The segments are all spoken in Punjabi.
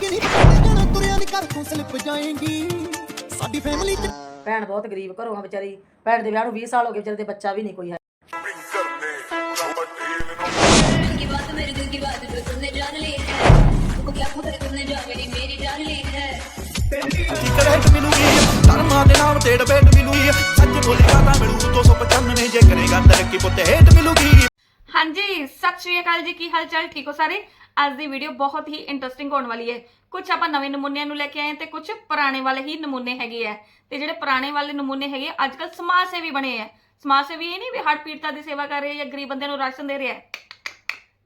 ਕੇ ਨਹੀਂ ਪੱਟੇ ਜਾਣਾ ਤੁਰਿਆ ਨਹੀਂ ਕਰ ਤੂੰ ਸਲਿੱਪ ਜਾਏਂਗੀ। ਸਾਡੀ ਫੈਮਿਲੀ ਚ ਭੈਣ ਬਹੁਤ ਗਰੀਬ ਘਰੋਂ ਆ ਵਿਚਾਰੀ। ਭੈਣ ਦੇ ਵਿਆਹ ਨੂੰ 20 ਸਾਲ ਹੋ ਗਏ ਵਿਚਾਰੇ ਦੇ ਬੱਚਾ ਵੀ ਨਹੀਂ ਕੋਈ ਹੈ। ਹਾਂਜੀ ਸਤਿ ਸ਼੍ਰੀ ਅਕਾਲ ਜੀ ਕੀ ਹਾਲ ਚਾਲ ਠੀਕ ਹੋ ਸਾਰੇ? ਅੱਜ ਦੀ ਵੀਡੀਓ ਬਹੁਤ ਹੀ ਇੰਟਰਸਟਿੰਗ ਹੋਣ ਵਾਲੀ ਹੈ। ਕੁਝ ਆਪਾਂ ਨਵੇਂ ਨਮੂਨਿਆਂ ਨੂੰ ਲੈ ਕੇ ਆਏ ਤੇ ਕੁਝ ਪੁਰਾਣੇ ਵਾਲੇ ਹੀ ਨਮੂਨੇ ਹੈਗੇ ਆ। ਤੇ ਜਿਹੜੇ ਪੁਰਾਣੇ ਵਾਲੇ ਨਮੂਨੇ ਹੈਗੇ ਅੱਜ ਕੱਲ ਸਮਾਜ ਸੇਵੀ ਬਣੇ ਆ। ਸਮਾਜ ਸੇਵੀ ਇਹ ਨਹੀਂ ਵੀ ਹੜ ਪੀੜਤਾ ਦੀ ਸੇਵਾ ਕਰ ਰਹੇ ਜਾਂ ਗਰੀਬ ਬੰਦੇ ਨੂੰ ਰਾਸ਼ਨ ਦੇ ਰਿਹਾ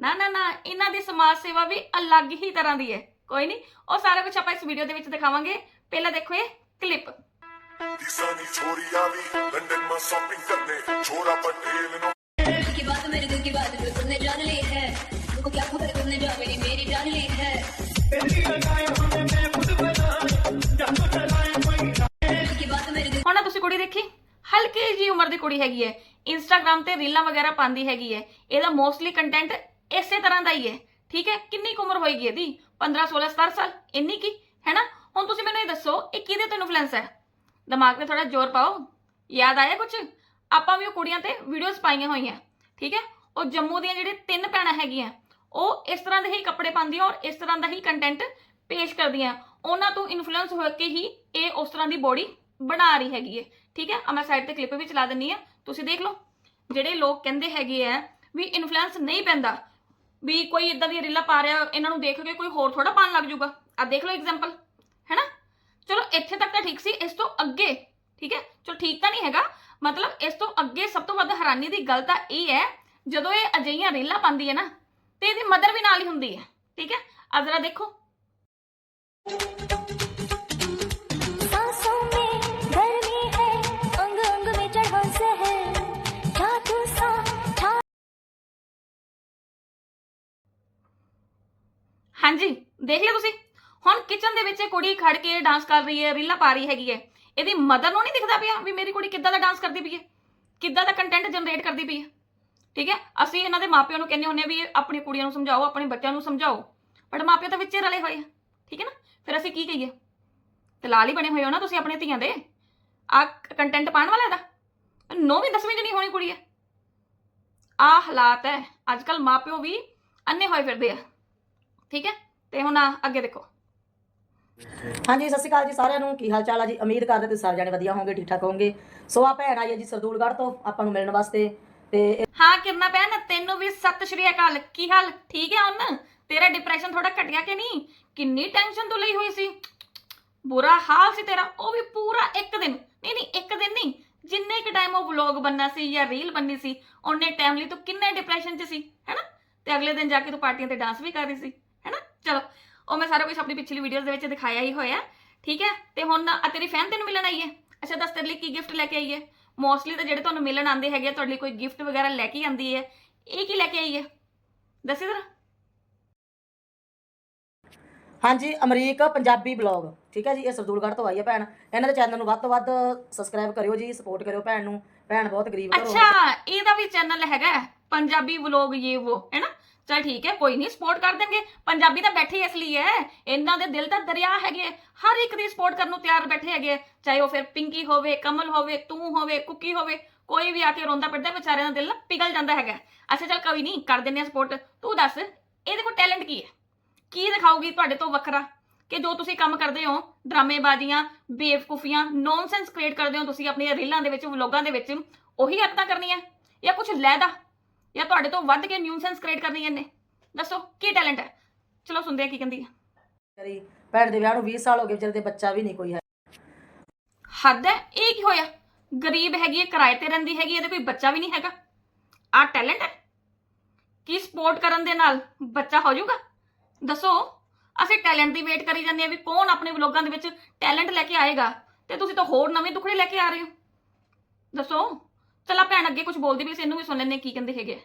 ਨਾ ਨਾ ਨਾ ਇਹਨਾਂ ਦੀ ਸਮਾਜ ਸੇਵਾ ਵੀ ਅਲੱਗ ਹੀ ਤਰ੍ਹਾਂ ਦੀ ਹੈ। ਕੋਈ ਨਹੀਂ ਉਹ ਸਾਰਾ ਕੁਝ ਆਪਾਂ ਇਸ ਵੀਡੀਓ ਦੇ ਵਿੱਚ ਦਿਖਾਵਾਂਗੇ। ਪਹਿਲਾਂ ਦੇਖੋ ਇਹ ਕਲਿੱਪ ਲਈ तुमको क्या पता तुमने जो मेरी मेरी जान ली है दिल की बात मेरे दिल ਹੁਣ ਨਾ ਤੁਸੀਂ ਕੁੜੀ ਦੇਖੀ ਹਲਕੀ ਜੀ ਉਮਰ ਦੀ ਕੁੜੀ ਹੈਗੀ ਹੈ ਇੰਸਟਾਗ੍ਰam ਤੇ ਰੀਲਾਂ ਵਗੈਰਾ ਪਾਉਂਦੀ ਹੈਗੀ ਹੈ ਇਹਦਾ ਮੋਸਟਲੀ ਕੰਟੈਂਟ ਇਸੇ ਤਰ੍ਹਾਂ ਦਾ ਹੀ ਹੈ ਠੀਕ ਹੈ ਕਿੰਨੀ ਕੁ ਉਮਰ ਹੋਏਗੀ ਇਹਦੀ 15 16 17 ਸਾਲ ਇੰਨੀ ਕੀ ਹੈ ਨਾ ਹੁਣ ਤੁਸੀਂ ਮੈਨੂੰ ਇਹ ਦੱਸੋ ਇਹ ਕਿਹਦੇ ਤੋਂ ਇਨਫਲੂਐਂਸ ਹੈ ਦਿਮਾਗ ਤੇ ਥੋੜਾ ਜ਼ੋਰ ਪਾਓ ਯਾਦ ਆਇਆ ਕੁਝ ਆਪਾਂ ਵੀ ਉਹ ਕੁੜੀਆਂ ਤੇ ਵੀਡੀਓਜ਼ ਪਾਈਆਂ ਹੋਈਆਂ ਠੀਕ ਹੈ ਉਹ ਜੰਮੂ ਦੀਆਂ ਜਿਹੜੇ ਤਿੰਨ ਭੈਣਾਂ ਹੈਗੀਆਂ ਉਹ ਇਸ ਤਰ੍ਹਾਂ ਦੇ ਹੀ ਕੱਪੜੇ ਪਾਉਂਦੀਆਂ ਔਰ ਇਸ ਤਰ੍ਹਾਂ ਦਾ ਹੀ ਕੰਟੈਂਟ ਪੇਸ਼ ਕਰਦੀਆਂ। ਉਹਨਾਂ ਤੋਂ ਇਨਫਲੂਐਂਸ ਹੋ ਕੇ ਹੀ ਇਹ ਉਸ ਤਰ੍ਹਾਂ ਦੀ ਬੋਡੀ ਬਣਾ ਰਹੀ ਹੈਗੀ ਹੈ। ਠੀਕ ਹੈ? ਆ ਮੈਂ ਸਾਈਡ ਤੇ ਕਲਿੱਪ ਵੀ ਚਲਾ ਦਿੰਨੀ ਆ। ਤੁਸੀਂ ਦੇਖ ਲਓ। ਜਿਹੜੇ ਲੋਕ ਕਹਿੰਦੇ ਹੈਗੇ ਆ ਵੀ ਇਨਫਲੂਐਂਸ ਨਹੀਂ ਪੈਂਦਾ, ਵੀ ਕੋਈ ਇਦਾਂ ਦੀ ਰੀਲਾਂ ਪਾ ਰਿਹਾ, ਇਹਨਾਂ ਨੂੰ ਦੇਖ ਕੇ ਕੋਈ ਹੋਰ ਥੋੜਾ ਪਾਣ ਲੱਗ ਜਾਊਗਾ। ਆ ਦੇਖ ਲਓ ਐਗਜ਼ਾਮਪਲ ਹੈਨਾ? ਚਲੋ, ਇੱਥੇ ਤੱਕ ਤਾਂ ਠੀਕ ਸੀ, ਇਸ ਤੋਂ ਅੱਗੇ, ਠੀਕ ਹੈ? ਚਲੋ, ਠੀਕ ਤਾਂ ਨਹੀਂ ਹੈਗਾ। ਮਤਲਬ ਇਸ ਤੋਂ ਅੱਗੇ ਸਭ ਤੋਂ ਵੱਧ ਹੈਰਾਨੀ ਦੀ ਗੱਲ ਤਾਂ ਇਹ ਹੈ, ਜਦੋਂ ਇਹ ਅਜਿਹੀਆਂ ਰੀਲਾਂ ਪਾਉਂਦੀ ਹੈ ਨਾ ਤੇ ਇਹਦੀ ਮਦਰ ਵੀ ਨਾਲ ਹੀ ਹੁੰਦੀ ਹੈ ਠੀਕ ਹੈ? ਆ ਜ਼ਰਾ ਦੇਖੋ। ਹਾਂਜੀ ਦੇਖ ਲਿਓ ਤੁਸੀਂ? ਹੁਣ ਕਿਚਨ ਦੇ ਵਿੱਚ ਇਹ ਕੁੜੀ ਖੜ ਕੇ ਡਾਂਸ ਕਰ ਰਹੀ ਹੈ ਰੀਲਾਂ ਪਾ ਰਹੀ ਹੈਗੀ ਹੈ। ਇਹਦੀ ਮਦਰ ਨੂੰ ਨਹੀਂ ਦਿਖਦਾ ਪਿਆ ਵੀ ਮੇਰੀ ਕੁੜੀ ਕਿੱਦਾਂ ਦਾ ਡਾਂਸ ਕਰਦੀ ਪਈ ਹੈ? ਕਿੱਦਾਂ ਦਾ ਕੰਟੈਂਟ ਜਨਰੇਟ ਕਰਦੀ ਪਈ ਹੈ? ਠੀਕ ਹੈ? ਅਸੀਂ ਇਹਨਾਂ ਦੇ ਮਾਪਿਆਂ ਨੂੰ ਕਹਿੰਦੇ ਹੁੰਦੇ ਆ ਵੀ ਆਪਣੀ ਕੁੜੀਆਂ ਨੂੰ ਸਮਝਾਓ, ਆਪਣੇ ਬੱਚਿਆਂ ਨੂੰ ਸਮਝਾਓ। ਬਟ ਮਾਪਿਓ ਤਾਂ ਵਿੱਚੇ ਰਲੇ ਹੋਏ ਆ, ਠੀਕ ਹੈ ਨਾ? ਫਿਰ ਅਸੀਂ ਕੀ ਕਹੀਏ? ਤੇ ਹੀ ਬਣੇ ਹੋਏ ਹੋ ਨਾ ਤੁਸੀਂ ਆਪਣੇ ਧੀਆਂ ਦੇ? ਆ ਕੰਟੈਂਟ ਪਾਉਣ ਵਾਲਾ ਇਹਦਾ? ਨੌਵੀਂ, ਦਸਵੀਂ ਚ ਨਹੀਂ ਹੋਣੀ ਕੁੜੀ ਹੈ ਆ ਹਾਲਾਤ ਹੈ। ਅੱਜ ਕੱਲ ਮਾਪਿਓ ਵੀ ਅੰਨੇ ਹੋਏ ਫਿਰਦੇ ਆ। ਠੀਕ ਹੈ? ਤੇ ਹੁਣ ਅੱਗੇ ਦੇਖੋ। ਹਾਂਜੀ, ਸਤਿ ਸ਼੍ਰੀ ਅਕਾਲ ਜੀ ਸਾਰਿਆਂ ਨੂੰ। ਕੀ ਹਾਲ ਚਾਲ ਆ ਜੀ? ਉਮੀਦ ਕਰਦੇ ਤੁਸੀਂ ਸਾਰੇ ਜਾਣੇ ਵਧੀਆ ਹੋਵੋਗੇ ਠੀਕ ਠਾਕ ਹੋਵੋਗੇ। ਸੋ ਆ ਭੈਣ ਆਈ ਹੈ ਜੀ ਸਰਦੂਲਗੜ੍ਹ ਤੋਂ। ਆਪਾਂ ਨੂੰ ਮਿਲਣ ਵਾਸਤੇ। ਤੇ ਹਾਂ ਕਿਰਨਾ ਭੈਣ, ਤੈਨੂੰ ਵੀ ਸਤਿ ਸ਼੍ਰੀ ਅਕਾਲ। ਕੀ ਹਾਲ? ਠੀਕ ਹੈ ਹੁਣ? ਤੇਰਾ ਡਿਪਰੈਸ਼ਨ ਥੋੜਾ ਘਟਿਆ ਕਿ ਨਹੀਂ? ਕਿੰਨੀ ਟੈਨਸ਼ਨ ਤੂੰ ਲਈ ਹੋਈ ਸੀ? ਬੁਰਾ ਹਾਲ ਸੀ ਤੇਰਾ। ਉਹ ਵੀ ਪੂਰਾ ਇੱਕ ਦਿਨ। ਨਹੀਂ ਨਹੀਂ, ਇੱਕ ਦਿਨ ਨਹੀਂ। ਜਿੰਨੇ ਕ ਟਾਈਮ ਉਹ ਵਲੌਗ ਬੰਨਾ ਸੀ ਜਾਂ ਰੀਲ ਬੰਨੀ ਸੀ ਉਹਨੇ ਟਾਈਮ ਲਈ ਤੂੰ ਕਿੰਨੇ ਡਿਪਰੈਸ਼ਨ 'ਚ ਸੀ, ਹੈਨਾ? ਤੇ ਅਗਲੇ ਦਿਨ ਜਾ ਕੇ ਤੂੰ ਪਾਰਟੀਆਂ ਤੇ ਡਾਂਸ ਵੀ ਕਰ ਰਹੀ ਸੀ, ਹੈਨਾ? ਚਲੋ, ਉਹ ਮੈਂ ਸਾਰਾ ਕੁਝ ਆਪਣੀ ਪਿਛਲੀ ਵੀਡੀਓਜ਼ ਦੇ ਵਿੱਚ ਦਿਖਾਇਆ ਹੀ ਹੋਇਆ। ਠੀਕ ਹੈ ਤੇ ਹੁਣ ਤੇਰੀ ਫੈਨ ਤੈਨੂੰ ਮਿਲਣ ਆਈ ਹੈ? ਅੱਛਾ, ਦੱਸ ਤੇਰੇ ਲਈ ਕੀ ਗਿਫਟ ਲੈ ਕੇ ਆਈ ਹੈ? ਮੋਸਟਲੀ ਤਾਂ ਜਿਹੜੇ ਤੁਹਾਨੂੰ ਮਿਲਣ ਆਉਂਦੇ ਹੈਗੇ ਤੁਹਾਡੇ ਲਈ ਕੋਈ ਗਿਫਟ ਵਗੈਰਾ ਲੈ ਕੇ ਆਂਦੀ ਹੈ। ਇਹ ਕੀ ਲੈ ਕੇ ਆਈ ਹੈ? ਦੱਸੀ ਜ਼ਰਾ ਹਾਂਜੀ ਅਮਰੀਕ ਪੰਜਾਬੀ ਬਲੌਗ ਠੀਕ ਹੈ ਜੀ ਇਹ ਸਰਦੂਲਗੜ੍ਹ ਤੋਂ ਆਈ ਹੈ ਭੈਣ। ਇਹਨਾਂ ਦੇ ਚੈਨਲ ਨੂੰ ਵੱਧ ਤੋਂ ਵੱਧ ਸਬਸਕ੍ਰਾਈਬ ਕਰਿਓ ਜੀ ਸਪੋਰਟ ਕਰਿਓ ਭੈਣ ਨੂੰ। ਭੈਣ ਬਹੁਤ ਗਰੀਬ ਘਰੋਂ। ਅੱਛਾ ਇਹਦਾ ਵੀ ਚੈਨਲ ਹੈਗਾ ਹੈ, ਪੰਜਾਬੀ ਵਲੌਗ ਇਹ ਉਹ ਹੈ ਨਾ? ਚਲ ਠੀਕ ਹੈ, ਕੋਈ ਨਹੀਂ ਸਪੋਰਟ ਕਰ ਦੇਣਗੇ। ਪੰਜਾਬੀ ਤਾਂ ਬੈਠੇ ਇਸ ਲਈ ਹੈ। ਇਹਨਾਂ ਦੇ ਦਿਲ ਤਾਂ ਦਰਿਆ ਹੈਗੇ ਆ। ਹਰ ਇੱਕ ਦੀ ਸਪੋਰਟ ਕਰਨ ਨੂੰ ਤਿਆਰ ਬੈਠੇ ਹੈਗੇ ਆ। ਚਾਹੇ ਉਹ ਫਿਰ ਪਿੰਕੀ ਹੋਵੇ, ਕਮਲ ਹੋਵੇ, ਤੂੰ ਹੋਵੇ, ਕੁੱਕੀ ਹੋਵੇ, ਕੋਈ ਵੀ ਆ ਕੇ ਰੋਂਦਾ ਪਿੱਟਦਾ ਵਿਚਾਰਿਆਂ ਦਾ ਦਿਲ ਨਾ ਪਿਘਲ ਜਾਂਦਾ ਹੈਗਾ। ਅੱਛਾ, ਚਲ ਕੋਈ ਨਹੀਂ, ਕਰ ਦਿੰਨੇ ਆ ਸਪੋਰਟ ਤੂੰ ਦੱਸ ਇਹਦੇ ਕੋਲ ਟੈਲੈਂਟ ਕੀ ਹੈ? ਕੀ ਦਿਖਾਊਗੀ ਤੁਹਾਡੇ ਤੋਂ ਵੱਖਰਾ? ਕਿ ਜੋ ਤੁਸੀਂ ਕੰਮ ਕਰਦੇ ਹੋ, ਡਰਾਮੇਬਾਜ਼ੀਆਂ, ਬੇਵਕੂਫੀਆਂ ਨੌਨਸੈਂਸ ਕ੍ਰੀਏਟ ਕਰਦੇ ਹੋ ਤੁਸੀਂ ਆਪਣੀਆਂ ਰੀਲਾਂ ਦੇ ਵਿੱਚ ਵਲੋਗਾਂ ਦੇ ਵਿੱਚ, ਉਹੀ ਹਰਕਤਾਂ ਕਰਨੀਆਂ? ਜਾਂ ਕੁਝ ਲੈਦਾ? ਜਾਂ ਤੁਹਾਡੇ ਤੋਂ ਵੱਧ ਕੇ ਨਿਊਸੈਂਸ ਕ੍ਰੀਏਟ ਕਰਨੀ ਇਹਨੇ? ਦੱਸੋ ਕੀ ਟੈਲੈਂਟ ਹੈ? ਚਲੋ ਸੁਣਦੇ ਆ ਕੀ ਕਹਿੰਦੀ ਹੈ ਵਿਚਾਰੀ ਭੈਣ ਦੇ ਵਿਆਹ ਨੂੰ 20 ਸਾਲ ਹੋ ਗਏ ਵਿਚਾਰੇ ਦੇ ਬੱਚਾ ਵੀ ਨਹੀਂ ਕੋਈ ਹੈ। ਹੱਦ ਹੈ ਇਹ ਕੀ ਹੋਇਆ? ਗਰੀਬ ਹੈਗੀ ਹੈ ਕਿਰਾਏ ਤੇ ਰਹਿੰਦੀ ਹੈਗੀ ਇਹਦੇ ਕੋਈ ਬੱਚਾ ਵੀ ਨਹੀਂ ਹੈਗਾ। ਆ ਟੈਲੈਂਟ ਹੈ? ਕੀ ਸਪੋਰਟ ਕਰਨ ਦੇ ਨਾਲ ਬੱਚਾ ਹੋ ਜਾਊਗਾ? ਦੱਸੋ ਅਸੀਂ ਟੈਲੈਂਟ ਦੀ ਵੇਟ ਕਰੀ ਜਾਂਦੇ ਆ ਵੀ ਕੌਣ ਆਪਣੇ ਵਲੋਗਾਂ ਦੇ ਵਿੱਚ ਟੈਲੈਂਟ ਲੈ ਕੇ ਆਏਗਾ ਤੇ ਤੁਸੀਂ ਤਾਂ ਹੋਰ ਨਵੇਂ ਦੁਖੜੇ ਲੈ ਕੇ ਆ ਰਹੇ ਹੋ। ਦੱਸੋ। ਚਲਾ ਭੈਣ ਅੱਗੇ ਕੁਝ ਬੋਲਦੀ ਵੀ ਸੀ ਇਹਨੂੰ ਵੀ ਸੁਣ ਲੈਂਦੇ ਹਾਂ ਕੀ ਕਹਿੰਦੇ ਹੈਗੇ ਆ।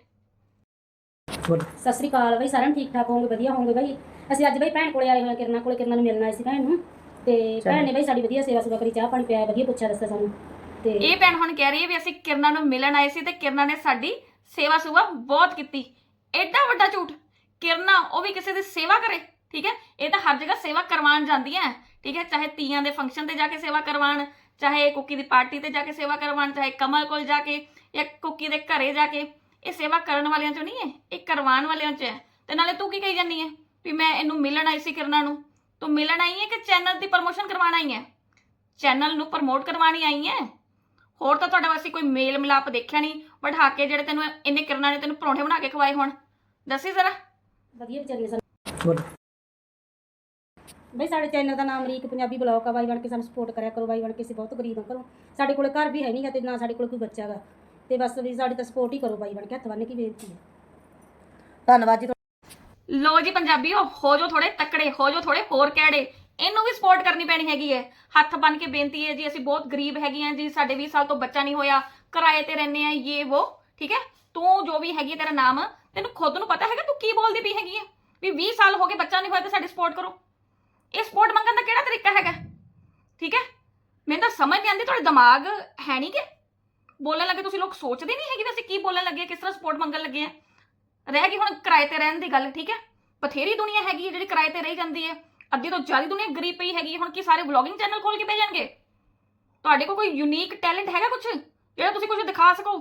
ਸਤਿ ਸ੍ਰੀ ਅਕਾਲ ਬਈ ਸਾਰਿਆਂ ਨੂੰ ਠੀਕ ਠਾਕ ਹੋਵੋਗੇ? ਵਧੀਆ ਹੋਵੋਗੇ ਬਈ? ਅਸੀਂ ਅੱਜ ਬਈ ਭੈਣ ਕੋਲੇ ਆਏ ਹੋਏ ਹਾਂ ਕਿਰਨਾ ਕੋਲੇ ਕਿਰਨਾ ਨੂੰ ਮਿਲਣ ਆਏ ਸੀ ਭੈਣ ਨੂੰ। ਤੇ ਭੈਣ ਨੇ ਬਈ ਸਾਡੀ ਵਧੀਆ ਸੇਵਾ ਸੁਭਾ ਕਰੀ ਚਾਹ ਪਾਣੀ ਪਿਆਇਆ ਵਧੀਆ ਪੁੱਛਿਆ ਦੱਸਿਆ ਸਾਨੂੰ। ਤੇ ਇਹ ਭੈਣ ਹੁਣ ਕਹਿ ਰਹੀ ਹੈ ਵੀ ਅਸੀਂ ਕਿਰਨਾ ਨੂੰ ਮਿਲਣ ਆਏ ਸੀ ਤੇ ਕਿਰਨਾ ਨੇ ਸਾਡੀ ਸੇਵਾ ਸੁਵਾ ਬਹੁਤ ਕੀਤੀ। ਐਡਾ ਵੱਡਾ ਝੂਠ। ਕਿਰਨਾ ਉਹ ਵੀ ਕਿਸੇ ਦੀ ਸੇਵਾ ਕਰੇ ਠੀਕ ਹੈ? ਇਹ ਤਾਂ ਹਰ ਜਗ੍ਹਾ ਸੇਵਾ ਕਰਵਾਉਣ ਜਾਂਦੀਆਂ ਹੈ, ਠੀਕ ਹੈ? ਚਾਹੇ ਤੀਆਂ ਦੇ ਫੰਕਸ਼ਨ ਤੇ ਜਾ ਕੇ ਸੇਵਾ ਕਰਵਾਉਣ ਚਾਹੇ ਕੁੱਕੀ ਦੀ ਪਾਰਟੀ ਤੇ ਜਾ ਕੇ ਸੇਵਾ ਕਰਵਾਉਣ ਚਾਹੇ ਕਮਲ ਕੋਲ ਜਾ ਕੇ ਜਾਂ ਕੁੱਕੀ ਦੇ ਘਰੇ ਜਾ ਕੇ ਇਹ ਸੇਵਾ ਕਰਨ ਵਾਲਿਆਂ ਚੋਂ ਨਹੀਂ ਹੈ ਇਹ ਕਰਵਾਉਣ ਵਾਲਿਆਂ ਚ ਹੈ। ਤੇ ਨਾਲੇ ਤੂੰ ਕੀ ਕਹੀ ਜਾਂਦੀ ਹੈ ਵੀ ਮੈਂ ਇਹਨੂੰ ਮਿਲਣ ਆਈ ਸੀ ਕਿਰਨਾਂ ਨੂੰ? ਤੂੰ ਮਿਲਣ ਆਈ ਹੈ ਕਿ ਚੈਨਲ ਦੀ ਪ੍ਰਮੋਸ਼ਨ ਕਰਵਾਉਣ ਆਈ ਹੈ? ਚੈਨਲ ਨੂੰ ਪ੍ਰਮੋਟ ਕਰਵਾਉਣੀ ਆਈ ਹੈ? ਹੋਰ ਤਾਂ ਤੁਹਾਡੇ ਵਾਸਤੇ ਕੋਈ ਮੇਲ ਮਿਲਾਪ ਦੇਖਿਆ ਨਹੀਂ ਬਿਠਾ ਕੇ ਜਿਹੜੇ ਤੈਨੂੰ ਇੰਨੇ ਕਿਰਨਾਂ ਨੇ ਤੈਨੂੰ ਪਰੌਂਠੇ ਬਣਾ ਕੇ ਖਵਾਏ ਹੋਣ? ਦੱਸੀ ਜ਼ਰਾ। ਵਧੀਆ ਵਿਚਾਰੀ ਸਾਨੂੰ। ਬਈ ਸਾਡੇ ਚੈਨਲ ਦਾ ਨਾਮ ਅਮਰੀਕ ਪੰਜਾਬੀ ਬਲੌਗ ਆ ਬਾਈ ਬਣ ਕੇ ਸਾਨੂੰ ਸਪੋਰਟ ਕਰਿਆ ਕਰੋ ਬਾਈ ਬਣ ਕੇ ਅਸੀਂ ਬਹੁਤ ਗਰੀਬ ਹਾਂ ਘਰੋਂ। ਸਾਡੇ ਕੋਲ ਘਰ ਵੀ ਹੈ ਨਹੀਂਗਾ ਤੇ ਨਾ ਸਾਡੇ ਕੋਲ ਕੋਈ ਬੱਚਾ ਗਾ। ਤੇ ਬਸ ਵੀ ਸਾਡੀ ਤਾਂ ਸਪੋਰਟ ਹੀ ਕਰੋ ਬਾਈ ਬਣ ਕੇ ਹੱਥ ਬੰਨ੍ਹ ਕੇ ਬੇਨਤੀ ਹੈ ਧੰਨਵਾਦ ਜੀ ਲੋ ਜੀ ਪੰਜਾਬੀਓ ਹੋ ਜੋ ਥੋੜੇ ਤਕੜੇ ਹੋ ਜੋ ਥੋੜੇ ਹੋਰ ਕਿਹੜੇ। ਇਹਨੂੰ ਵੀ ਸਪੋਰਟ ਕਰਨੀ ਪੈਣੀ ਹੈਗੀ ਹੈ। ਹੱਥ ਬੰਨ ਕੇ ਬੇਨਤੀ ਹੈ ਜੀ ਅਸੀਂ ਬਹੁਤ ਗਰੀਬ ਹੈਗੇ ਹੈਗੀਆਂ ਜੀ ਸਾਡੇ 20 ਸਾਲ ਤੋਂ ਬੱਚਾ ਨਹੀਂ ਹੋਇਆ। ਕਿਰਾਏ ਤੇ ਰਹਿੰਦੇ ਆ ਇਹ ਉਹ ਠੀਕ ਹੈ? ਤੂੰ ਜੋ ਵੀ ਹੈਗੀ ਹੈ, ਤੇਰਾ ਨਾਮ ਤੈਨੂੰ ਖੁਦ ਨੂੰ ਪਤਾ ਹੈਗਾ ਤੂੰ ਕੀ ਬੋਲਦੀ ਪਈ ਹੈਗੀ ਹੈ? ਵੀ 20 ਸਾਲ ਹੋ ਗਏ ਬੱਚਾ ਨਹੀਂ ਹੋਇਆ ਤੇ ਸਾਡੀ ਸਪੋਰਟ ਕਰੋ। ਇਹ ਸਪੋਰਟ ਮੰਗਣ ਦਾ ਕਿਹੜਾ ਤਰੀਕਾ ਹੈਗਾ? ਠੀਕ ਹੈ? ਮੈਨੂੰ ਤਾਂ ਸਮਝ ਨਹੀਂ ਆਉਂਦੀ, ਤੁਹਾਡੇ ਦਿਮਾਗ ਹੈ ਨਹੀਂ ਕਿ ਬੋਲਣ ਲੱਗੇ ਤੁਸੀਂ ਲੋਕ ਸੋਚਦੇ ਨਹੀਂ ਹੈਗੇ ਵੀ ਅਸੀਂ ਕੀ ਬੋਲਣ ਲੱਗੇ, ਕਿਸ ਤਰ੍ਹਾਂ ਸਪੋਰਟ ਮੰਗਣ ਲੱਗੇ ਆ। ਰਹਿ ਗਈ ਹੁਣ ਕਿਰਾਏ ਤੇ ਰਹਿਣ ਦੀ ਗੱਲ, ਠੀਕ ਹੈ? ਬਥੇਰੀ ਦੁਨੀਆ ਹੈਗੀ ਹੈ ਜਿਹੜੀ ਕਿਰਾਏ ਤੇ ਰਹੀ ਜਾਂਦੀ ਹੈ। ਅੱਧੀ ਤੋਂ ਜ਼ਿਆਦਾ ਦੁਨੀਆ ਗਰੀਬ ਪਈ ਹੈਗੀ ਹੁਣ ਕੀ ਸਾਰੇ ਵਲੌਗਿੰਗ ਚੈਨਲ ਖੋਲ ਕੇ ਬਹਿ ਜਾਣਗੇ? ਤੁਹਾਡੇ ਕੋਲ ਕੋਈ ਯੂਨੀਕ ਟੈਲੈਂਟ ਹੈਗਾ ਕੁਝ ਜਿਹੜਾ ਤੁਸੀਂ ਕੁਝ ਦਿਖਾ ਸਕੋ?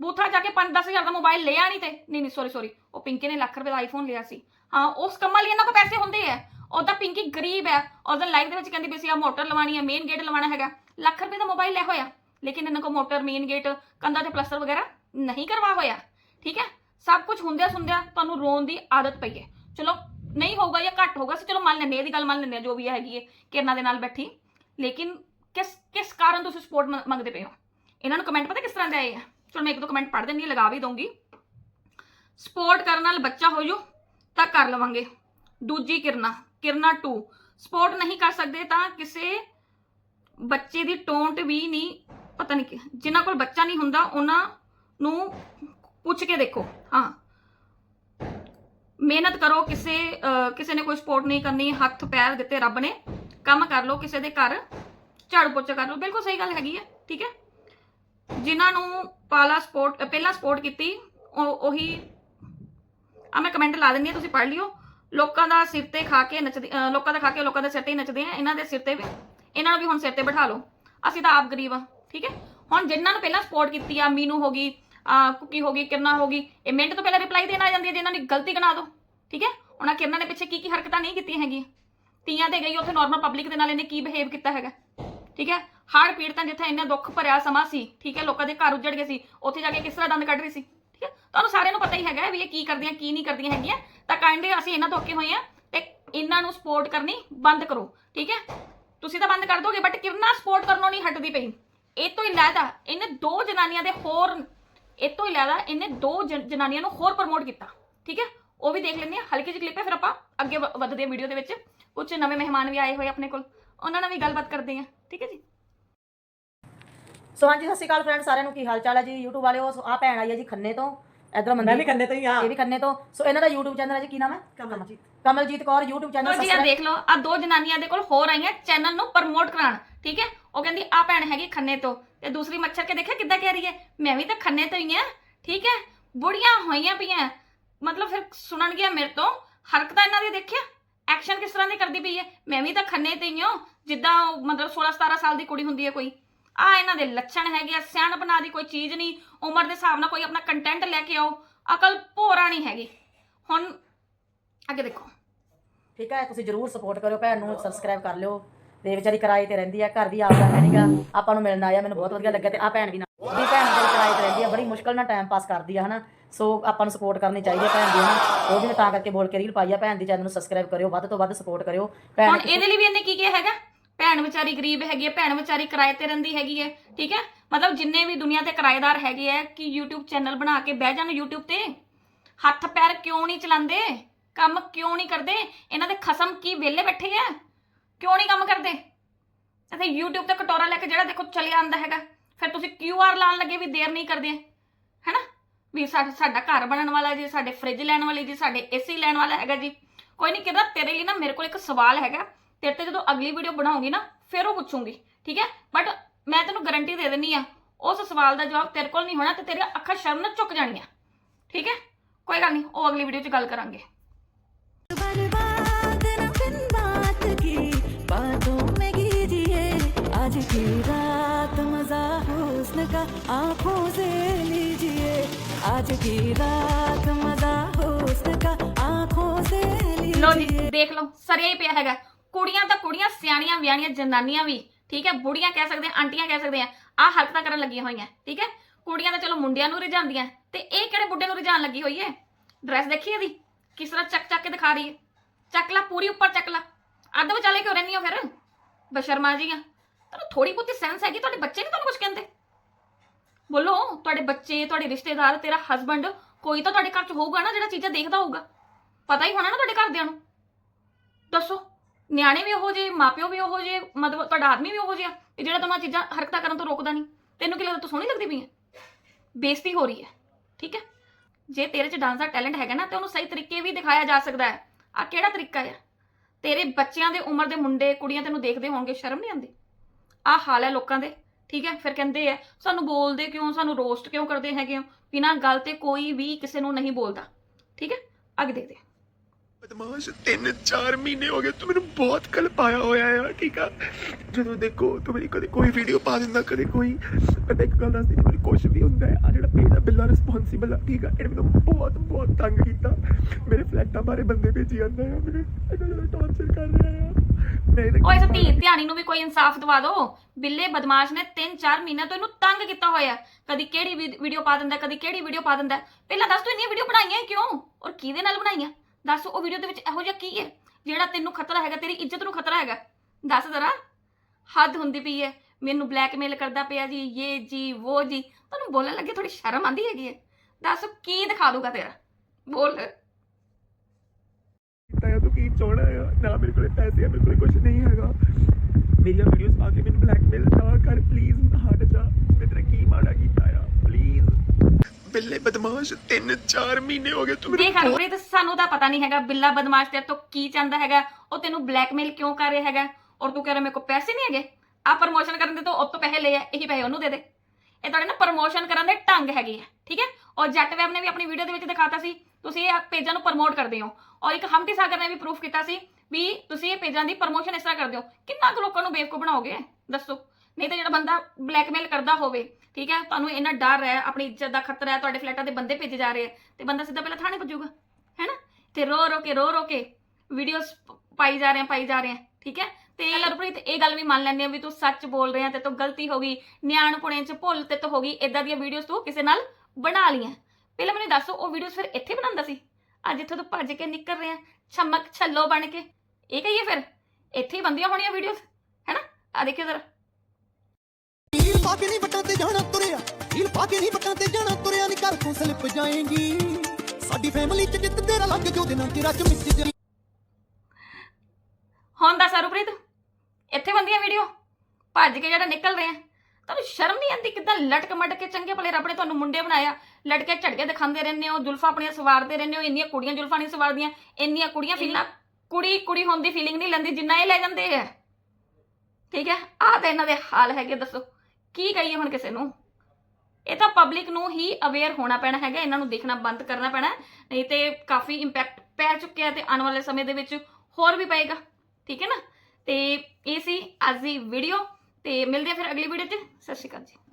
ਬੂਥਾ ਜਾ ਕੇ 5-10 ਹਜ਼ਾਰ ਦਾ ਮੋਬਾਈਲ ਲਿਆ ਨਹੀਂ ਤੇ। ਨਹੀਂ ਨਹੀਂ ਸੋਰੀ ਸੌਰੀ ਉਹ ਪਿੰਕੀ ਨੇ ਲੱਖ ਰੁਪਏ ਦਾ ਆਈਫੋਨ ਲਿਆ ਸੀ। ਹਾਂ, ਉਸ ਕੰਮਾਂ ਲਈ ਇਹਨਾਂ ਕੋਲ ਪੈਸੇ ਹੁੰਦੇ ਆ। ਉਹ ਤਾਂ ਪਿੰਕੀ ਗਰੀਬ ਹੈ। ਉਹਦਾ ਲਾਈਫ ਦੇ ਵਿੱਚ ਕਹਿੰਦੀ ਵੀ ਅਸੀਂ ਆ ਮੋਟਰ ਲਵਾਣੀ ਹੈ ਮੇਨ ਗੇਟ ਲਵਾਣਾ ਹੈਗਾ। ਲੱਖ ਰੁਪਏ ਦਾ ਮੋਬਾਈਲ ਲੈ ਹੋਇਆ। ਲੇਕਿਨ ਇਹਨਾਂ ਕੋਲ ਮੋਟਰ ਮੇਨ ਗੇਟ ਕੰਧਾਂ ਤੇ ਪਲਸਟਰ ਵਗੈਰਾ ਨਹੀਂ ਕਰਵਾ ਹੋਇਆ। ਠੀਕ ਹੈ? ਸਭ ਕੁਝ ਹੁੰਦਿਆਂ ਸੁਣਦਿਆਂ ਤੁਹਾਨੂੰ ਰੋਣ ਦੀ ਆਦਤ ਪਈ ਹੈ। ਚਲੋ ਨਹੀਂ ਹੋਊਗਾ ਜਾਂ ਘੱਟ ਹੋਊਗਾ ਅਸੀਂ ਚਲੋ ਮੰਨ ਲੈਂਦੇ ਹਾਂ, ਇਹਦੀ ਗੱਲ ਮੰਨ ਲੈਂਦੇ ਹਾਂ ਜੋ ਵੀ ਹੈਗੀ ਹੈ ਕਿਰਨਾ ਦੇ ਨਾਲ ਬੈਠੀ। ਲੇਕਿਨ ਕਿਸ ਕਿਸ ਕਾਰਨ ਤੁਸੀਂ ਸਪੋਰਟ ਮੰਗਦੇ ਪਏ ਹੋ? ਇਹਨਾਂ ਨੂੰ ਕਮੈਂਟ ਪਤਾ ਕਿਸ ਤਰ੍ਹਾਂ ਦੇ ਆਏ ਆ? ਚਲੋ ਮੈਂ ਇੱਕ ਦੋ ਕਮੈਂਟ ਪੜ੍ਹ ਦਿੰਦੀ ਹਾਂ ਲਗਾ ਵੀ ਦਊਂਗੀ। ਸਪੋਰਟ ਕਰਨ ਨਾਲ ਬੱਚਾ ਹੋ ਜੂ ਤਾਂ ਕਰ ਲਵਾਂਗੇ। ਦੂਜੀ ਕਿਰਨਾ। ਕਿਰਨਾ 2 ਸਪੋਰਟ ਨਹੀਂ ਕਰ ਸਕਦੇ ਤਾਂ ਕਿਸੇ ਬੱਚੇ ਦੀ ਟੋਂਟ ਵੀ ਨਹੀਂ, ਪਤਾ ਨਹੀਂ ਜਿਨ੍ਹਾਂ ਕੋਲ ਬੱਚਾ ਨਹੀਂ ਹੁੰਦਾ, ਉਹਨਾਂ ਨੂੰ ਪੁੱਛ ਕੇ ਦੇਖੋ। ਹਾਂ। ਮਿਹਨਤ ਕਰੋ, ਕਿਸੇ ਕਿਸੇ ਨੇ ਕੋਈ ਸਪੋਰਟ ਨਹੀਂ ਕਰਨੀ, ਹੱਥ ਪੈਰ ਦਿੱਤੇ ਰੱਬ ਨੇ, ਕੰਮ ਕਰ ਲਓ, ਕਿਸੇ ਦੇ ਘਰ ਝਾੜੂ ਪੋਚਾ ਕਰ ਲਓ। ਬਿਲਕੁਲ ਸਹੀ ਗੱਲ ਹੈਗੀ ਹੈ, ਠੀਕ ਹੈ? ਜਿਨ੍ਹਾਂ ਨੂੰ ਪਾਲਾ ਸਪੋਰਟ ਪਹਿਲਾਂ ਸਪੋਰਟ ਕੀਤੀ, ਉਹੀ ਆ ਮੈਂ ਕਮੈਂਟ ਲਾ ਦਿੰਦੀ ਹਾਂ, ਤੁਸੀਂ ਪੜ੍ਹ ਲਿਓ। ਲੋਕਾਂ ਦਾ ਸਿਰ ਤੇ ਖਾ ਕੇ ਨੱਚਦੇ ਅਹ, ਲੋਕਾਂ ਦਾ ਖਾ ਕੇ ਲੋਕਾਂ ਦੇ ਸਿਰ ਤੇ ਹੀ ਨੱਚਦੇ ਆ ਇਹਨਾਂ ਦੇ ਸਿਰ ਤੇ ਵੀ। ਇਹਨਾਂ ਨੂੰ ਵੀ ਹੁਣ ਸਿਰ ਤੇ ਬਿਠਾ ਲਓ। ਅਸੀਂ ਤਾਂ ਆਪ ਗਰੀਬ ਆ ਠੀਕ ਹੈ? ਹੁਣ ਜਿਨ੍ਹਾਂ ਨੂੰ ਪਹਿਲਾਂ ਸਪੋਰਟ ਕੀਤੀ ਆ ਮੀਨੂ ਹੋ ਗਈ ਆ ਕੁੱਕੀ ਹੋ ਗਈ ਕਿਰਨਾ ਹੋ ਗਈ ਇਹ ਮਿੰਟ ਤੋਂ ਪਹਿਲਾਂ ਰਿਪਲਾਈ ਦੇਣ ਆ ਜਾਂਦੀ ਹੈ ਜੇ ਇਹਨਾਂ ਦੀ ਗਲਤੀ ਗਣਾ ਦੋ ਠੀਕ ਹੈ? ਉਹਨਾਂ ਕਿਰਨਾ ਨੇ ਪਿੱਛੇ ਕੀ ਕੀ ਹਰਕਤਾਂ ਨਹੀਂ ਕੀਤੀਆਂ ਹੈਗੀਆਂ। ਤੀਆਂ ਤੇ ਗਈ ਉੱਥੇ ਨਾਰਮਲ ਪਬਲਿਕ ਦੇ ਨਾਲ ਇਹਨੇ ਕੀ ਬਿਹੇਵ ਕੀਤਾ ਹੈਗਾ? ਠੀਕ ਹੈ? ਹੜ ਪੀੜਤਾਂ ਜਿੱਥੇ ਇੰਨਾ ਦੁੱਖ ਭਰਿਆ ਸਮਾਂ ਸੀ ਠੀਕ ਹੈ? ਲੋਕਾਂ ਦੇ ਘਰ ਉੱਜੜ ਗਏ ਸੀ ਉੱਥੇ ਜਾ ਕੇ ਕਿਸ ਤਰ੍ਹਾਂ ਦੰਦ ਕੱਢ ਰਹੀ ਸੀ? ਠੀਕ ਹੈ? ਤੁਹਾਨੂੰ ਸਾਰਿਆਂ ਨੂੰ ਪਤਾ ਹੀ ਹੈਗਾ ਵੀ ਇਹ ਕੀ ਕਰਦੀਆਂ, ਕੀ ਨਹੀਂ ਕਰਦੀਆਂ ਹੈਗੀਆਂ। ਤਾਂ ਕਾਈਂਡਲੀ ਅਸੀਂ ਇਹਨਾਂ ਤੋਂ ਅੱਕੇ ਹੋਏ ਆ ਤੇ ਇਹਨਾਂ ਨੂੰ ਸਪੋਰਟ ਕਰਨੀ ਬੰਦ ਕਰੋ, ਠੀਕ ਹੈ? ਤੁਸੀਂ ਤਾਂ ਬੰਦ ਕਰ ਦੋਗੇ ਬਟ ਕਿਰਨਾ ਸਪੋਰਟ ਕਰਨੋਂ ਨਹੀਂ ਹਟਦੀ ਪਈ। ਇਹ ਤੋਂ ਇਲਾਵਾ ਇਹਨੇ ਦੋ ਜਨਾਨੀਆਂ ਦੇ ਹੋਰ, ਇਹ ਤੋਂ ਇਲਾਵਾ ਇਹਨੇ ਦੋ ਜਨ- ਜਨਾਨੀਆਂ ਨੂੰ ਹੋਰ ਪ੍ਰਮੋਟ ਕੀਤਾ, ਠੀਕ ਹੈ? ਉਹ ਵੀ ਦੇਖ ਲੈਂਦੇ ਆ ਹਲਕੀ ਜਿਹੀ ਕਲਿੱਪ ਹੈ, ਫਿਰ ਆਪਾਂ ਅੱਗੇ ਵ- ਵਧਦੇ ਆ ਵੀਡੀਓ ਦੇ ਵਿੱਚ। ਕੁਝ ਨਵੇਂ ਮਹਿਮਾਨ ਵੀ ਆਏ ਹੋਏ ਆਪਣੇ ਕੋਲ, ਉਹਨਾਂ ਨਾਲ ਵੀ ਗੱਲਬਾਤ ਕਰਦੇ ਆ ਠੀਕ ਹੈ ਜੀ? ਸੋ ਹਾਂਜੀ ਸਤਿ ਸ਼੍ਰੀ ਅਕਾਲ ਫਰੈਂਡ ਸਾਰਿਆਂ ਨੂੰ ਕੀ ਹਾਲ ਚਾਲ ਹੈ ਜੀ? YouTube ਵਾਲਿਓ ਸੋ ਆ ਭੈਣ ਆਈ ਹੈ ਜੀ ਖੰਨੇ ਤੋਂ ਇਧਰ ਮੰਦੀ ਮੈਂ ਵੀ ਖੰਨੇ ਤੋਂ ਹੀ ਆ ਇਹ ਵੀ ਖੰਨੇ ਤੋਂ। ਸੋ ਇਹਨਾਂ ਦਾ YouTube ਚੈਨਲ ਹੈ ਜੀ ਕੀ ਨਾਮ ਹੈ? ਕਮਲਜੀਤ। ਕਮਲਜੀਤ ਕੌਰ YouTube ਚੈਨਲ ਲੋ ਜੀ ਆ ਦੇਖ ਲਓ ਆ ਦੋ ਜਨਾਨੀਆਂ ਦੇ ਕੋਲ ਹੋਰ ਆਈਆਂ ਚੈਨਲ ਨੂੰ ਪ੍ਰਮੋਟ ਕਰਾਉਣ ਠੀਕ ਹੈ? ਉਹ ਕਹਿੰਦੀ ਆ ਭੈਣ ਹੈਗੀ ਖੰਨੇ ਤੋਂ। ਤੇ ਦੂਸਰੀ ਮੱਛਰ ਕੇ ਦੇਖਿਆ ਕਿੱਦਾਂ ਕਹਿ ਰਹੀ ਹੈ? ਮੈਂ ਵੀ ਤਾਂ ਖੰਨੇ ਤੋਂ ਹੀ ਆ ਠੀਕ ਹੈ? ਬੁੜੀਆਂ ਹੋਈਆਂ ਪਈਆਂ। ਮਤਲਬ ਫਿਰ ਸੁਣਨਗੀਆਂ ਮੇਰੇ ਤੋਂ। ਹਰਕਤਾਂ ਇਹਨਾਂ ਦੀ ਦੇਖਿਆ? ਐਕਸ਼ਨ ਕਿਸ ਤਰ੍ਹਾਂ ਦੀ ਕਰਦੀ ਪਈ ਹੈ? ਮੈਂ ਵੀ ਤਾਂ ਖੰਨੇ ਤੇ ਹੀ ਹਾਂ। ਜਿੱਦਾਂ ਉਹ ਮਤਲਬ 16 17 ਸਾਲ ਦੀ ਕੁੜੀ ਹੁੰਦੀ ਹੈ ਕੋਈ। ਆ ਇਹਨਾਂ ਦੇ ਲੱਛਣ ਹੈਗੇ ਆ ਸਿਆਣ ਬਣਾ ਦੀ ਕੋਈ ਚੀਜ਼ ਨਹੀਂ ਉਮਰ ਦੇ ਹਿਸਾਬ ਨਾਲ ਕੋਈ ਆਪਣਾ ਕੰਟੈਂਟ ਲੈ ਕੇ ਆਓ ਅਕਲ ਭੋਰਾ ਨਹੀਂ ਹੈਗੀ। ਹੁਣ ਅੱਗੇ ਦੇਖੋ। ਠੀਕ ਹੈ ਤੁਸੀਂ ਜਰੂਰ ਸਪੋਰਟ ਕਰਿਓ ਭੈਣ ਨੂੰ ਸਬਸਕ੍ਰਾਈਬ ਕਰ ਲਿਓ। ਤੇ ਵਿਚਾਰੀ ਕਿਰਾਏ ਤੇ ਰਹਿੰਦੀ ਆ ਘਰ ਵੀ ਆਪਦਾ ਹੈ ਨਹੀਂਗਾ ਆਪਾਂ ਨੂੰ ਮਿਲਣ ਆਇਆ ਮੈਨੂੰ ਬਹੁਤ ਵਧੀਆ ਲੱਗਾ ਤੇ ਆ ਭੈਣ ਵੀ ਨਾਲ। ਵੀ ਭੈਣ ਜਿਹੜੀ ਕਿਰਾਏ ਤੇ ਰਹਿੰਦੀ ਆ ਬੜੀ ਮੁਸ਼ਕਲ ਨਾਲ ਟਾਈਮ ਪਾਸ ਕਰਦੀ ਆ ਹਨਾ। ਸੋ ਆਪਾਂ ਨੂੰ ਸਪੋਰਟ ਕਰਨੀ ਚਾਹੀਦੀ ਹੈ ਭੈਣ ਦੀ ਹਨਾ। ਉਹ ਵੀ ਮੈਂ ਤਾਂ ਕਰਕੇ ਬੋਲ ਕੇ ਰੀਲ ਪਾਈ ਆ ਭੈਣ ਦੀ ਚੈਨਲ ਨੂੰ ਸਬਸਕ੍ਰਾਈਬ ਕਰਿਓ ਵੱਧ ਤੋਂ ਵੱਧ ਸਪੋਰਟ ਕਰਿਓ। ਭੈਣ ਹੁਣ ਇਹਦੇ ਲਈ ਵੀ ਇਹਨੇ ਕੀ ਕਿਹਾ ਹੈਗਾ? ਭੈਣ ਵਿਚਾਰੀ ਗਰੀਬ ਹੈਗੀ ਹੈ, ਭੈਣ ਵਿਚਾਰੀ ਕਿਰਾਏ ਤੇ ਰਹਿੰਦੀ ਹੈਗੀ ਹੈ, ਠੀਕ ਹੈ? ਮਤਲਬ ਜਿੰਨੇ ਵੀ ਦੁਨੀਆ ਤੇ ਕਿਰਾਏਦਾਰ ਹੈਗੇ ਆ ਕਿ YouTube ਚੈਨਲ ਬਣਾ ਕੇ ਬਹਿ ਜਾਣ YouTube ਤੇ, ਹੱਥ ਪੈਰ ਕਿਉਂ ਨਹੀਂ ਚਲਾਉਂਦੇ? ਕੰਮ ਕਿਉਂ ਨਹੀਂ ਕਰਦੇ? ਇਹਨਾਂ ਦੇ ਖਸਮ ਕੀ ਵਿਹਲੇ ਬੈਠੇ ਆ ਕਿਉਂ ਨਹੀਂ ਕੰਮ ਕਰਦੇ? ਇੱਥੇ YouTube ਤੇ ਕਟੋਰਾ ਲੈ ਕੇ ਜਿਹੜਾ ਦੇਖੋ ਚਲੇ ਆਂਦਾ ਹੈਗਾ, ਫਿਰ ਤੁਸੀਂ QR ਲਾਉਣ ਲੱਗੇ ਵੀ ਦੇਰ ਨਹੀਂ ਕਰਦੇ, ਹੈਨਾ? ਵੀ ਸਾਡਾ ਘਰ ਬਣਨ ਵਾਲਾ ਜੀ, ਸਾਡੇ ਫ੍ਰਿਜ ਲੈਣ ਵਾਲੀ ਜੀ, ਸਾਡੇ ਏਸੀ ਲੈਣ ਵਾਲਾ ਹੈਗਾ ਜੀ। ਕੋਈ ਨਹੀਂ ਕਿਹਦਾ ਤੇਰੇ ਲਈ ਨਾ ਮੇਰੇ ਕੋਲ ਇੱਕ ਸਵਾਲ ਹੈਗਾ। ਤੇਰੇ ਤੇ ਜਦੋਂ ਅਗਲੀ ਵੀਡੀਓ ਬਣਾਉਂਗੀ ਨਾ ਫਿਰ ਉਹ ਪੁੱਛੂੰਗੀ ਠੀਕ ਹੈ? ਬਟ ਮੈਂ ਤੈਨੂੰ ਗਾਰੰਟੀ ਦੇ ਦਿੰਨੀ ਆ ਉਸ ਸਵਾਲ ਦਾ ਜਵਾਬ ਤੇਰੇ ਕੋਲ ਨਹੀਂ ਹੋਣਾ ਤੇ ਤੇਰੀਆਂ ਅੱਖਾਂ ਸ਼ਰਮ ਨਾਲ ਝੁਕ ਜਾਣੀਆਂ ਠੀਕ ਹੈ? ਕੋਈ ਗੱਲ ਨਹੀਂ ਉਹ ਅਗਲੀ ਵੀਡੀਓ 'ਚ ਗੱਲ ਕਰਾਂਗੇ। ਦੇਖ ਲਓ लीजिए। ਹੀ ਪਿਆ ਹੈਗਾ ਕੁੜੀਆਂ ਤਾਂ ਕੁੜੀਆਂ, ਸਿਆਣੀਆਂ ਵਿਆਣੀਆਂ ਜਨਾਨੀਆਂ ਵੀ, ਠੀਕ ਹੈ? ਬੁੜੀਆਂ ਕਹਿ ਸਕਦੇ ਆ, ਆਂਟੀਆਂ ਕਹਿ ਸਕਦੇ ਆ ਆ ਹਰਕਤਾਂ ਕਰਨ ਲੱਗੀਆਂ ਹੋਈਆਂ, ਠੀਕ ਹੈ? ਕੁੜੀਆਂ ਤਾਂ ਚਲੋ ਮੁੰਡਿਆਂ ਨੂੰ ਰਿਝਾਉਂਦੀਆਂ ਤੇ ਇਹ ਕਿਹੜੇ ਬੁੱਢੇ ਨੂੰ ਰਿਝਾਉਣ ਲੱਗੀ ਹੋਈ ਹੈ? ਡਰੈਸ ਦੇਖੀ ਇਹਦੀ? ਕਿਸ ਤਰ੍ਹਾਂ ਚੱਕ ਚੱਕ ਕੇ ਦਿਖਾ ਰਹੀ ਹੈ? ਚੱਕ ਲਾ, ਪੂਰੀ ਉੱਪਰ ਚੱਕ ਲਾ। ਅੱਧ ਵਿਚਾਲੇ ਕਿਉਂ ਰਹਿੰਦੀ ਹੋ ਫਿਰ? ਬਸ਼ਰਮਾ ਜੀ ਆ ਤੁਹਾਨੂੰ ਥੋੜੀ ਬਹੁਤੀ ਸੈਂਸ ਹੈਗੀ, ਤੁਹਾਡੇ ਬੱਚੇ ਨਹੀਂ ਤੁਹਾਨੂੰ ਕੁਝ ਕਹਿੰਦੇ? ਬੋਲੋ, ਤੁਹਾਡੇ ਬੱਚੇ, ਤੁਹਾਡੇ ਰਿਸ਼ਤੇਦਾਰ, ਤੇਰਾ ਹਸਬੰਡ ਕੋਈ ਤਾਂ ਤੁਹਾਡੇ ਘਰ 'ਚ ਹੋਊਗਾ ਨਾ, ਜਿਹੜਾ ਚੀਜ਼ਾਂ ਦੇਖਦਾ ਹੋਊਗਾ। ਪਤਾ ਹੀ ਹੋਣਾ ਨਾ ਤੁਹਾਡੇ ਘਰਦਿਆਂ ਨੂੰ। ਦੱਸੋ। ਨਿਆਣੇ ਵੀ ਉਹੋ ਜਿਹੇ, ਮਾਪਿਓ ਵੀ ਉਹੋ ਜਿਹੇ, ਮਤਲਬ ਤੁਹਾਡਾ ਆਦਮੀ ਵੀ ਉਹੋ ਜਿਹਾ ਕਿ ਜਿਹੜਾ ਤੁਹਾਨੂੰ ਆਹ ਚੀਜ਼ਾਂ ਹਰਕਤਾਂ ਕਰਨ ਤੋਂ ਰੋਕਦਾ ਨਹੀਂ। ਤੈਨੂੰ ਕੀ ਲੱਗਦਾ ਤੂੰ ਸੋਹਣੀ ਲੱਗਦੀ ਪਈ ਹੈ? ਬੇਇੱਜ਼ਤੀ ਹੋ ਰਹੀ ਹੈ, ਠੀਕ ਹੈ? ਜੇ ਤੇਰੇ 'ਚ ਡਾਂਸ ਦਾ ਟੈਲੈਂਟ ਹੈਗਾ ਨਾ, ਤੇ ਉਹਨੂੰ ਸਹੀ ਤਰੀਕੇ ਵੀ ਦਿਖਾਇਆ ਜਾ ਸਕਦਾ ਹੈ। ਆ ਕਿਹੜਾ ਤਰੀਕਾ ਹੈ? ਤੇਰੇ ਬੱਚਿਆਂ ਦੇ ਉਮਰ ਦੇ ਮੁੰਡੇ, ਕੁੜੀਆਂ ਤੈਨੂੰ ਦੇਖਦੇ ਹੋਣਗੇ, ਸ਼ਰਮ ਨਹੀਂ ਆਉਂਦੀ? ਆ ਹਾਲ ਹੈ ਲੋਕਾਂ ਦੇ, ਠੀਕ ਹੈ? ਫਿਰ ਕਹਿੰਦੇ ਆ ਸਾਨੂੰ ਬੋਲਦੇ ਕਿਉਂ? ਸਾਨੂੰ ਰੋਸਟ ਕਿਉਂ ਕਰਦੇ ਹੈਗੇ ਹੋ? ਬਿਨਾਂ ਗੱਲ ਤੇ ਕੋਈ ਵੀ ਕਿਸੇ ਨੂੰ ਨਹੀਂ ਬੋਲਦਾ। ਠੀਕ ਹੈ? ਅੱਗੇ ਦੇਖਦੇ ਹਾਂ। ਬਦਮਾਸ਼ ਤਿੰਨ ਚਾਰ ਮਹੀਨੇ ਹੋ ਗਏ ਤੂੰ ਮੈਨੂੰ ਬਹੁਤ ਕਲ ਪਾਇਆ ਹੋਇਆ ਆ ਠੀਕ ਆ? ਜਦੋਂ ਦੇਖੋ ਤੂੰ ਮੇਰੀ ਕਦੇ ਕੋਈ ਵੀਡੀਓ ਪਾ ਦਿੰਦਾ ਕਦੇ ਕੋਈ ਮੈਂ ਇੱਕ ਗੱਲ ਦੱਸਦੀ ਮੇਰੀ ਕੁਛ ਵੀ ਹੁੰਦਾ ਆ ਜਿਹੜਾ ਪੇਜ ਆ ਬਿੱਲਾ ਰਿਸਪੌਂਸੀਬਲ ਆ ਠੀਕ ਆ? ਇਹਨੇ ਮੈਨੂੰ ਬਹੁਤ ਬਹੁਤ ਤੰਗ ਕੀਤਾ। ਮੇਰੇ ਫਲੈਟਾਂ ਬਾਰੇ ਬੰਦੇ ਭੇਜੀ ਜਾਂਦੇ ਆ ਮੈਨੂੰ ਇਹਨਾਂ ਟੌਰਚਰ ਕਰ ਰਿਹਾ ਆ। ਓਏ ਇਸ ਧੀ ਧਿਆਣੀ ਨੂੰ ਵੀ ਕੋਈ ਇਨਸਾਫ ਦਵਾ ਦਿਓ ਬਿੱਲੇ ਬਦਮਾਸ਼ ਨੇ 3-4 ਮਹੀਨੇ ਤੋਂ ਇਹਨੂੰ ਤੰਗ ਕੀਤਾ ਹੋਇਆ ਕਦੀ ਕਿਹੜੀ ਵੀਡੀਓ ਪਾ ਦਿੰਦਾ ਕਦੀ ਕਿਹੜੀ ਵੀਡੀਓ ਪਾ ਦਿੰਦਾ। ਪਹਿਲਾਂ ਦੱਸ ਤੂੰ ਇੰਨੀਆਂ ਵੀਡੀਓ ਬਣਾਈਆਂ ਕਿਉਂ? ਔਰ ਕਿਹਦੇ ਨਾਲ ਬਣਾਈਆਂ? ਦੱਸ, ਉਹ ਵੀਡੀਓ ਦੇ ਵਿੱਚ ਇਹੋ ਜਿਹਾ ਕੀ ਹੈ? ਜਿਹੜਾ ਤੈਨੂੰ ਖਤਰਾ ਹੈਗਾ, ਤੇਰੀ ਇੱਜ਼ਤ ਨੂੰ ਖਤਰਾ ਹੈਗਾ? ਦੱਸ ਜ਼ਰਾ। ਹੱਦ ਹੁੰਦੀ ਪਈ ਹੈ। ਮੈਨੂੰ ਬਲੈਕਮੇਲ ਕਰਦਾ ਪਿਆ ਜੀ ਇਹ ਜੀ ਉਹ ਜੀ। ਤੁਹਾਨੂੰ ਬੋਲਣ ਲੱਗੇ ਥੋੜੀ ਸ਼ਰਮ ਆਂਦੀ ਹੈਗੀ ਹੈ। ਦੱਸ, ਕੀ ਦਿਖਾ ਦੂਗਾ ਤੇਰਾ? ਬੋਲ। ਕੀਤਾ ਆ ਤੂੰ ਕੀ ਚਾਹਣਾ ਆ ਨਾ ਮੇਰੇ ਕੋਲੇ ਪੈਸੇ ਆ, ਮੇਰੇ ਕੋਲੇ ਕੁਝ ਨਹੀਂ ਹੈਗਾ। ਮੇਰੀਆਂ ਵੀਡੀਓਜ਼ ਪਾ ਕੇ ਮੈਨੂੰ ਬਲੈਕਮੇਲ ਨਾ ਕਰ ਪਲੀਜ਼ ਹਟ ਜਾ। ਮੈਂ ਤੇਰਾ ਕੀ ਮਾੜਾ ਕੀਤਾ ਆ? ਪਲੀਜ਼ ਬਿੱਲੇ ਬਦਮਾਸ਼ ਤਿੰਨ ਚਾਰ ਮਹੀਨੇ ਹੋ ਗਏ ਤੂੰ ਮੈਨੂੰ ਦੇਖ ਹਰਪ੍ਰੀਤ ਸਾਨੂੰ ਤਾਂ ਪਤਾ ਨਹੀਂ ਹੈਗਾ ਬਿੱਲਾ ਬਦਮਾਸ਼ ਤੇਰੇ ਤੋਂ ਕੀ ਚਾਹੁੰਦਾ ਹੈਗਾ ਉਹ ਤੈਨੂੰ ਬਲੈਕਮੇਲ ਕਿਉਂ ਕਰ ਰਿਹਾ ਹੈਗਾ? ਔਰ ਤੂੰ ਕਹਿ ਰਿਹਾ ਮੇਰੇ ਕੋਲ ਪੈਸੇ ਨਹੀਂ ਹੈਗੇ? ਆ ਪ੍ਰਮੋਸ਼ਨ ਕਰਨ ਦੇ ਤੋਂ ਉਹ ਤੋਂ ਪੈਸੇ ਲਏ ਆ ਇਹੀ ਪੈਸੇ ਉਹਨੂੰ ਦੇ ਦੇ। ਇਹ ਤੁਹਾਡੇ ਨਾ ਪ੍ਰਮੋਸ਼ਨ ਕਰਨ ਦੇ ਢੰਗ ਹੈਗੇ ਆ ਠੀਕ ਹੈ? ਔਰ ਜੱਟ ਵੈਬ ਨੇ ਵੀ ਆਪਣੀ ਵੀਡੀਓ ਦੇ ਵਿੱਚ ਦਿਖਾਤਾ ਸੀ ਤੁਸੀਂ ਇਹ ਪੇਜਾਂ ਨੂੰ ਪ੍ਰਮੋਟ ਕਰਦੇ ਹੋ। ਔਰ ਇੱਕ ਹਮਟੀ ਸਾਗਰ ਨੇ ਵੀ ਪ੍ਰੂਫ ਕੀਤਾ ਸੀ ਵੀ ਤੁਸੀਂ ਇਹ ਪੇਜਾਂ ਦੀ ਪ੍ਰਮੋਸ਼ਨ ਇਸ ਤਰ੍ਹਾਂ ਕਰਦੇ ਹੋ। ਕਿੰਨਾ ਕੁ ਲੋਕਾਂ ਨੂੰ ਬੇਵਕੂਫ ਬਣਾਓਗੇ? ਦੱਸੋ। ਨਹੀਂ ਤਾਂ ਜਿਹੜਾ ਬੰਦਾ ਬਲੈਕਮੇਲ ਕਰਦਾ ਹੋਵੇ ਠੀਕ ਹੈ? ਤੁਹਾਨੂੰ ਇੰਨਾ ਡਰ ਹੈ ਆਪਣੀ ਇੱਜ਼ਤ ਦਾ ਖਤਰਾ ਹੈ ਤੁਹਾਡੇ ਫਲੈਟਾਂ ਦੇ ਬੰਦੇ ਭੇਜੇ ਜਾ ਰਹੇ ਆ ਤੇ ਬੰਦਾ ਸਿੱਧਾ ਪਹਿਲਾਂ ਥਾਣੇ ਭੱਜੂਗਾ ਹੈਨਾ ਤੇ ਰੋ ਰੋ ਕੇ ਰੋ ਰੋ ਕੇ ਵੀਡੀਓਜ਼ ਪਾਈ ਜਾ ਰਹੇ ਆ ਪਾਈ ਜਾ ਰਹੇ ਆ ਠੀਕ ਹੈ? ਤੇ ਲਰਪ੍ਰੀਤ ਇਹ ਗੱਲ ਵੀ ਮੰਨ ਲੈਂਦੇ ਆ ਵੀ ਤੂੰ ਸੱਚ ਬੋਲ ਰਿਹਾ ਤੇ ਤੂੰ ਗਲਤੀ ਹੋ ਗਈ ਨਿਆਣਪੁਣੇ ਚ ਭੁੱਲ ਤੇ ਤੋਂ ਹੋ ਗਈ ਇਦਾਂ ਦੀਆਂ ਵੀਡੀਓਜ਼ ਤੂੰ ਕਿਸੇ ਨਾਲ ਬਣਾ ਲੀਆਂ ਪਹਿਲਾਂ ਮੈਨੂੰ ਦੱਸੋ ਉਹ ਵੀਡੀਓਜ਼ ਫਿਰ ਇੱਥੇ ਬਣਾਉਂਦਾ ਸੀ? ਅੱਜ ਇੱਥੋਂ ਤੂੰ ਭੱਜ ਕੇ ਨਿਕਲ ਰਿਹਾ ਛਮਕ ਛੱਲੋ ਬਣ ਕੇ। ਇਹ ਕਹੀਏ ਫਿਰ? ਇੱਥੇ ਹੀ ਬੰਦੀਆਂ ਹੋਣੀਆਂ ਵੀਡੀਓਜ਼ ਹੈਨਾ ਆ ਦੇਖਿਓ ਜ਼ਰਾ। ਪਾ ਕੇ ਨਹੀਂ ਬੱਟਾਂ ਤੇ ਜਾਣਾ ਤੁਰਿਆ। ਹੀਲ ਪਾ ਕੇ ਨਹੀਂ ਬੱਟਾਂ ਤੇ ਜਾਣਾ ਤੁਰਿਆ ਨਹੀਂ ਘਰ ਤੋਂ ਸਲਿਪ ਜਾਏਂਗੀ। ਸਾਡੀ ਫੈਮਿਲੀ ਚ ਜਿੱਤ ਤੇਰਾ ਲੱਗ ਜੋ ਦਿਨਾਂ ਤੇਰਾ ਚ ਮਿੱਚ ਜਾਏ ਹੁਣ ਦੱਸ ਹਰਪ੍ਰੀਤ ਇੱਥੇ ਬੰਦੀਆਂ ਵੀਡੀਓ? ਭੱਜ ਕੇ ਜਿਹੜਾ ਨਿਕਲ ਰਹੇ। ਆ ਤੁਹਾਨੂੰ ਸ਼ਰਮ ਨਹੀਂ ਆਉਂਦੀ ਕਿਦਾਂ ਲਟਕ ਮਟਕ ਕੇ ਚੰਗੇ ਭਲੇ ਰੱਬ ਨੇ ਤੁਹਾਨੂੰ ਮੁੰਡੇ ਬਣਾਇਆ? ਲਟਕੇ ਝੜਕੇ ਦਿਖਾਉਂਦੇ ਰਹਿੰਦੇ ਹੋ ਜ਼ੁਲਫਾਂ ਆਪਣੀਆਂ ਸਵਾਰਦੇ ਰਹਿੰਦੇ ਹੋ ਇੰਨੀਆਂ ਕੁੜੀਆਂ ਜ਼ੁਲਫਾਂ ਨਹੀਂ ਸਵਾਰਦੀਆਂ ਇੰਨੀਆਂ ਕੁੜੀਆਂ ਫੀਲਾਂ ਕੁੜੀ ਕੁੜੀ ਹੋਣ ਦੀ ਫੀਲਿੰਗ ਨਹੀਂ ਲੈਂਦੀ ਜਿੰਨਾ ਇਹ ਲੈ ਜਾਂਦੇ ਆ। ਠੀਕ ਹੈ? ਆਹ ਤਾਂ ਇਹਨਾਂ ਦੇ ਹਾਲ ਹੈਗੇ ਦੱਸੋ। ਕੀ ਕਹੀਏ ਹੁਣ ਕਿਸੇ ਨੂੰ? ਇਹ ਤਾਂ ਪਬਲਿਕ ਨੂੰ ਹੀ ਅਵੇਅਰ ਹੋਣਾ ਪੈਣਾ ਹੈਗਾ, ਇਹਨਾਂ ਨੂੰ ਦੇਖਣਾ ਬੰਦ ਕਰਨਾ ਪੈਣਾ, ਨਹੀਂ ਤੇ ਕਾਫੀ ਇੰਪੈਕਟ ਪੈ ਚੁੱਕਿਆ ਤੇ ਆਉਣ ਵਾਲੇ ਸਮੇਂ ਦੇ ਵਿੱਚ ਹੋਰ ਵੀ ਪਏਗਾ, ਠੀਕ ਹੈ ਨਾ? ਤੇ ਇਹ ਸੀ ਅੱਜ ਦੀ ਵੀਡੀਓ ਤੇ ਮਿਲਦੇ ਆ ਫਿਰ ਅਗਲੀ ਵੀਡੀਓ 'ਚ। ਸਤਿ ਸ਼੍ਰੀ ਅਕਾਲ ਜੀ।